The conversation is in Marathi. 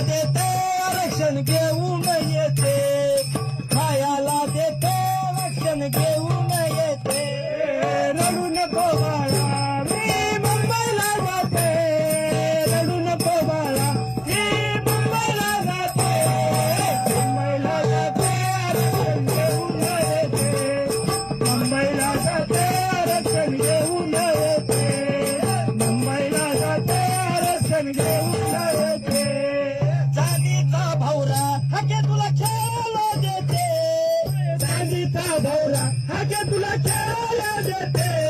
देते आरक्षण घेऊ येते. खायला देते आरक्षण घेऊ येते. रडून नको मी मुंबईला जाते. रडू नको मी मुंबईला जाते. मुंबईला जाते आरक्षण घेऊन येते. मुंबईला जाते आरक्षण येते. मुंबईला जाते आरक्षण देते. चांदीचा भौरा हाके तुला खेळायला देते.